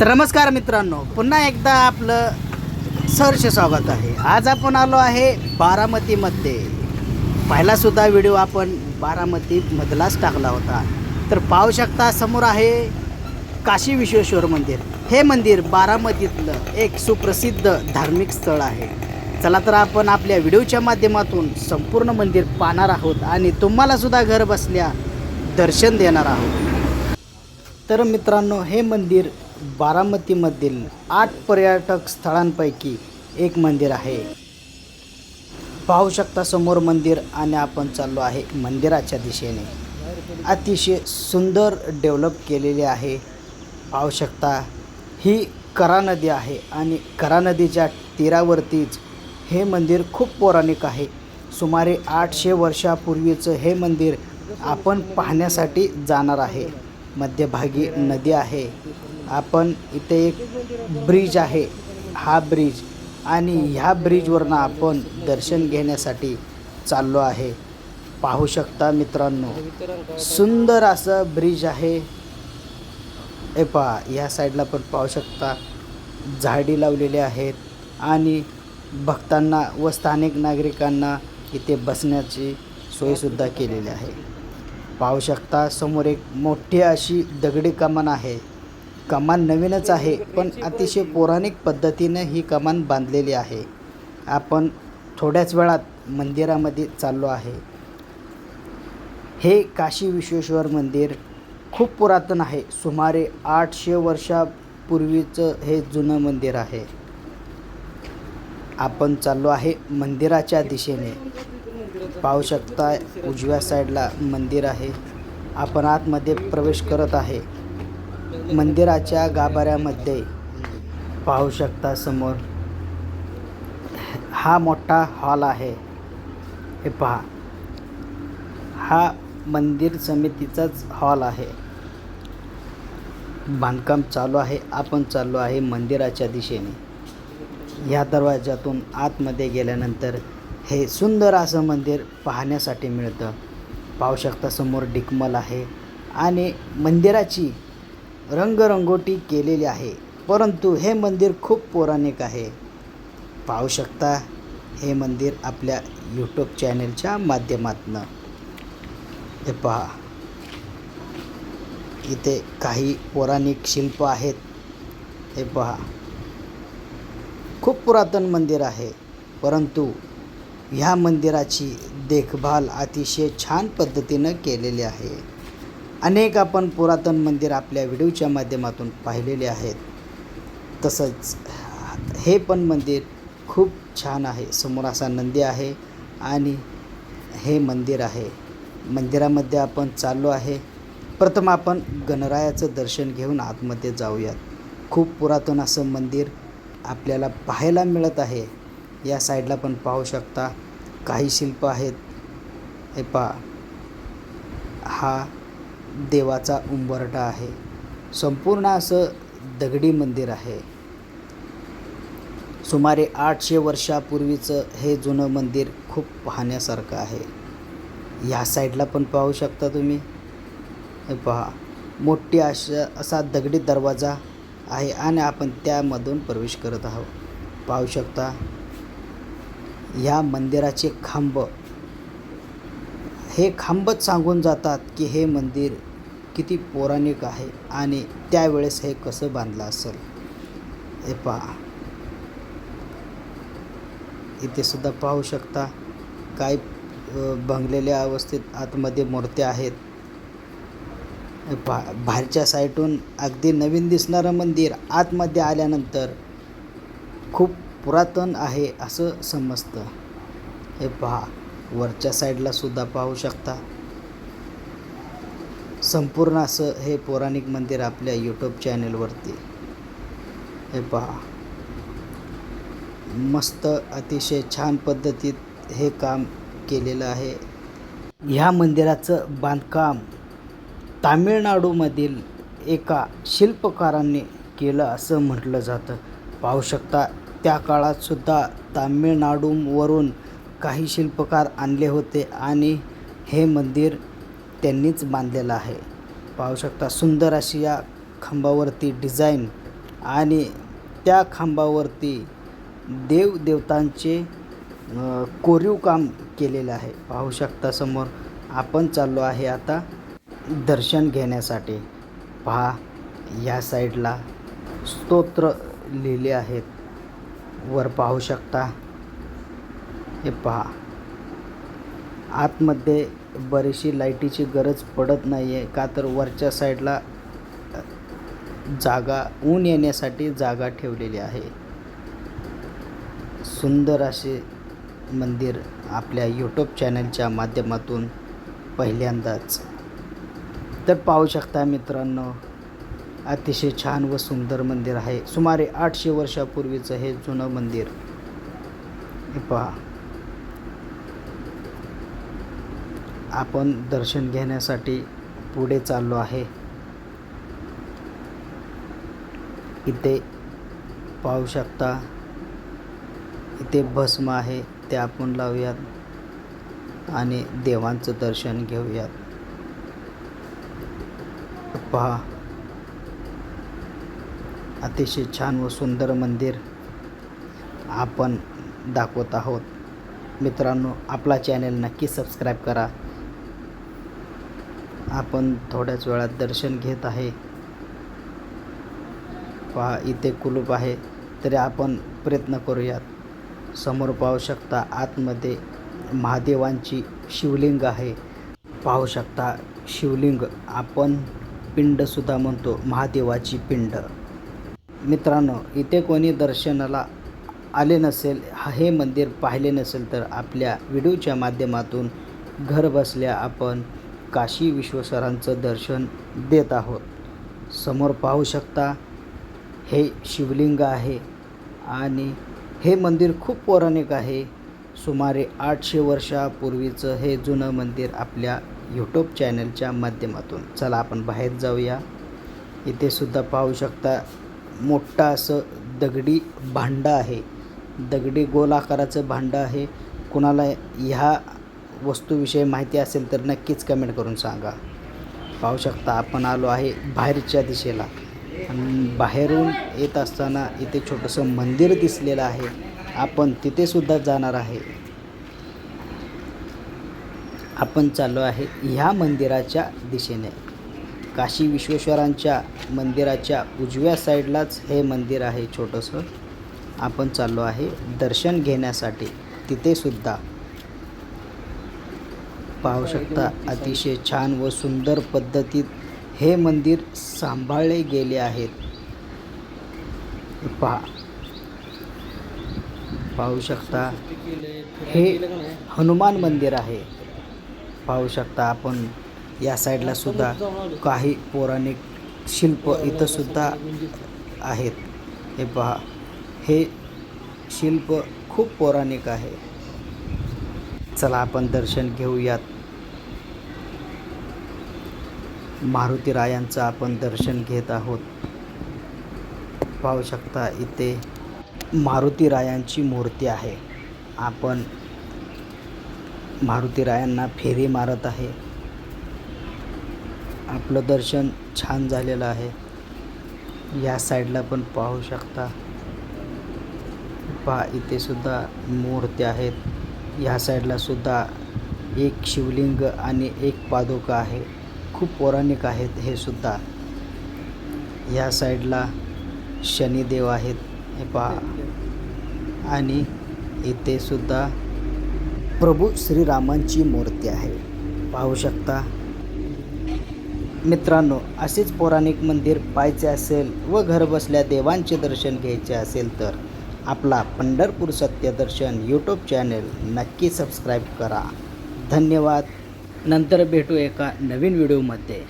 तर नमस्कार मित्रांनो पुन्हा एकदा आपलं सहर्ष स्वागत आहे. आज आपण आलो आहे बारामतीमध्ये. पहिलासुद्धा व्हिडिओ आपण बारामतीमधलाच टाकला होता. तर पाहू शकता समोर आहे काशी विश्वेश्वर मंदिर. हे मंदिर बारामतीतलं एक सुप्रसिद्ध धार्मिक स्थळ आहे. चला तर आपण आपल्या व्हिडिओच्या माध्यमातून संपूर्ण मंदिर पाहणार आहोत आणि तुम्हालासुद्धा घर बसल्या दर्शन देणार आहोत. तर मित्रांनो हे मंदिर बारामतीमधील आठ पर्यटक स्थळांपैकी एक मंदिर आहे. पाहू शकता समोर मंदिर आणि आपण चाललो आहे मंदिराच्या दिशेने. अतिशय सुंदर डेव्हलप केलेले आहे. पाहू शकता ही करा नदी आहे आणि करा नदीच्या तीरावरतीच हे मंदिर खूप पौराणिक आहे. सुमारे आठशे वर्षापूर्वीचं हे मंदिर आपण पाहण्यासाठी जाणार आहे. मध्यभागी नदी आहे. आपण इथे एक ब्रिज आहे. हा ब्रिज आणि ह्या ब्रिजवरनं आपण दर्शन घेण्यासाठी चाललो आहे. पाहू शकता मित्रांनो सुंदर असं ब्रिज आहे. ए पहा ह्या साईडला पण पाहू शकता. झाडी लावलेली आहेत आणि भक्तांना व स्थानिक नागरिकांना इथे बसण्याची सोयसुद्धा केलेली आहे. पाहू शकता समोर एक मोठी अशी दगडी कमान आहे. कमान नवीनच आहे पण अतिशय पौराणिक पद्धतीनं ही कमान बांधलेली आहे. आपण थोड्याच वेळात मंदिरामध्ये चाललो आहे. हे काशी विश्वेश्वर मंदिर खूप पुरातन आहे. सुमारे आठशे वर्षापूर्वीचं हे जुनं मंदिर आहे. आपण चाललो आहे मंदिराच्या दिशेने. पाहू शकता उजव्या साईडला मंदिर आहे. आपण आतमध्ये प्रवेश करत आहे. मंदिराच्या गाभाऱ्यामध्ये. पाहू शकता समोर. हा मोठा हॉल आहे. हे पहा. हा मंदिर समितीचाच हॉल आहे. बांधकाम चालू आहे. आपण चाललो आहे मंदिराच्या दिशेने. ह्या दरवाज्यातून आतमध्ये गेल्यानंतर हे सुंदर असं मंदिर पाहण्यासाठी मिळतं. पाहू शकता समोर डिकमल आहे आणि मंदिराची रंगरंगोटी केलेली आहे. परंतु हे मंदिर खूप पौराणिक आहे. पाहू शकता हे मंदिर आपल्या यूट्यूब चॅनलच्या माध्यमातून. हे पहा. इथे काही पौराणिक शिल्प आहेत. हे पहा. खूप पुरातन मंदिर आहे. परंतु ह्या मंदिराची देखभाल अतिशय छान पद्धतीनं केलेली आहे. अनेक आपण पुरातन मंदिर आपल्या व्हिडिओच्या माध्यमातून पाहिलेले आहेत. तसंच हे पण मंदिर खूप छान आहे. समोर असा नंदी आहे आणि हे मंदिर आहे. मंदिरामध्ये आपण चाललो आहे. प्रथम आपण गणरायाचं दर्शन घेऊन आतमध्ये जाऊयात. खूप पुरातन असं मंदिर आपल्याला पाहायला मिळत आहे. या साईडला पण पाहू शकता. काही शिल्प आहेत. हे पहा. हा देवाचा उंबरटा आहे. संपूर्ण असं दगडी मंदिर आहे. सुमारे आठशे वर्षापूर्वीचं हे जुनं मंदिर खूप पाहण्यासारखं आहे. या साईडला पण पाहू शकता तुम्ही. हे पहा मोठी अशा असा दगडी दरवाजा आहे आणि आपण त्यामधून प्रवेश करत आहोत. पाहू शकता या मंदिराचे खांब हे खांबच सांगून जातात की हे मंदिर किती पौराणिक आहे आणि त्यावेळेस हे कसं बांधलं असेल. हे पहा. इथे सुद्धा पाहू शकता काही भंगलेल्या अवस्थेत आतमध्ये मूर्त्या आहेत. हे बाहेरच्या साईडून अगदी नवीन दिसणारं मंदिर आतमध्ये आल्यानंतर खूप पुरातन आहे असं समजतं. हे पहा. वरच्या साईडला सुद्धा पाहू शकता. संपूर्ण असं हे पौराणिक मंदिर आपल्या यूट्यूब चॅनलवरती हे पहा. मस्त अतिशय छान पद्धतीत हे काम केलेलं आहे. ह्या मंदिराचं बांधकाम तामिळनाडूमधील एका शिल्पकारांनी केलं असं म्हटलं जातं. पाहू शकता त्या काळातसुद्धा तामिळनाडूवरून काही शिल्पकार आणले होते आणि हे मंदिर त्यांनीच बांधलेलं आहे. पाहू शकता सुंदर अशी या खांबावरती डिझाईन आणि त्या खांबावरती देवदेवतांचे कोरीव काम केलेलं आहे. पाहू शकता समोर आपण चाललो आहे आता दर्शन घेण्यासाठी. पहा या साईडला स्तोत्र लिहिले आहेत. वर पाहू शकता हे पहा आतमध्ये बरीचशी लाईटीची गरज पडत नाही आहे का तर वरच्या साईडला जागा ऊन येण्यासाठी जागा ठेवलेली आहे. सुंदर असे मंदिर आपल्या यूट्यूब चॅनलच्या माध्यमातून पहिल्यांदाच. तर पाहू शकता मित्रांनो अतिशय छान व सुंदर मंदिर आहे. सुमारे आठशे वर्षापूर्वीचं हे जुनं मंदिर. हे पहा आपण दर्शन घेण्यासाठी पुढे चाललो आहे. इथे पाहू शकता इथे भस्म आहे ते आपण लावूयात आणि देवांचं दर्शन घेऊयात. पहा अतिशय छान व सुंदर मंदिर आपण दाखवत आहोत. मित्रांनो आपला चॅनल नक्की सबस्क्राईब करा. आपण थोड्याच वेळात दर्शन घेत आहे. पहा इथे कुलूप आहे. तरी आपण प्रयत्न करूयात. समोर पाहू शकता आतमध्ये महादेवांची शिवलिंग आहे. पाहू शकता शिवलिंग आपण पिंडसुद्धा म्हणतो महादेवाची पिंड. मित्रांनो इथे कोणी दर्शनाला आले नसेल हा- हे मंदिर पाहिले नसेल तर आपल्या व्हिडिओच्या माध्यमातून घर बसल्या आपण काशी विश्वेश्वरांचं दर्शन देत आहोत. समोर पाहू शकता हे शिवलिंग आहे आणि हे मंदिर खूप पौराणिक आहे. सुमारे आठशे वर्षापूर्वीचं हे जुनं मंदिर आपल्या यूट्यूब चॅनलच्या माध्यमातून. चला आपण बाहेर जाऊया. इथे सुद्धा पाहू शकता मोठा असं दगडी भांडं आहे. दगडी गोल आकाराचं भांडं आहे. कुणाला ह्या वस्तूविषयी माहिती असेल तर नक्कीच कमेंट करून सांगा. पाहू शकता आपण आलो आहे बाहेरच्या दिशेला. आणि बाहेरून येत असताना इथे छोटंसं मंदिर दिसलेलं आहे. आपण तिथेसुद्धा जाणार आहे. आपण चाललो आहे ह्या मंदिराच्या दिशेने. काशी विश्वेश्वरांच्या मंदिराच्या उजव्या साईडलाच हे मंदिर आहे छोटंसं. आपण चाललो आहे दर्शन घेण्यासाठी. तिथेसुद्धा पाहू शकता. अतिशय छान व सुंदर पद्धतीत हे मंदिर सांभाळले गेले आहेत. पहा. पाहू शकता. हे हनुमान मंदिर आहे. पाहू शकता आपण. या साईडला सुद्धा काही पौराणिक शिल्प इथं सुद्धा आहेत. हे पहा. हे शिल्प खूप पौराणिक आहे. चला आपण दर्शन घेऊयात. मारुती रायांचं आपण दर्शन घेत आहोत. पाहू शकता इथे मारुती रायांची मूर्ती आहे. आपण मारुती रायांना फेरी मारत आहे. आपलं दर्शन छान झालेलं आहे. या साईडला पण पाहू शकता. पहा इथे सुद्धा मूर्त्या आहेत. या साईडला सुद्धा एक शिवलिंग आणि एक पादुका आहे. खूप पौराणिक आहेत हे सुद्धा. ह्या साईडला शनिदेव आहेत हे पहा. आणि इथे सुद्धा प्रभू श्रीरामांची मूर्ती आहे. पाहू शकता. मित्रांनो असेच पौराणिक मंदिर पाहायचे असेल व घरबसल्या देवांचे दर्शन घ्यायचे असेल तर आपला पंढरपूर सत्यदर्शन यूट्यूब चॅनल नक्की सबस्क्राईब करा. धन्यवाद. नंतर भेटू एका नवीन व्हिडिओमध्ये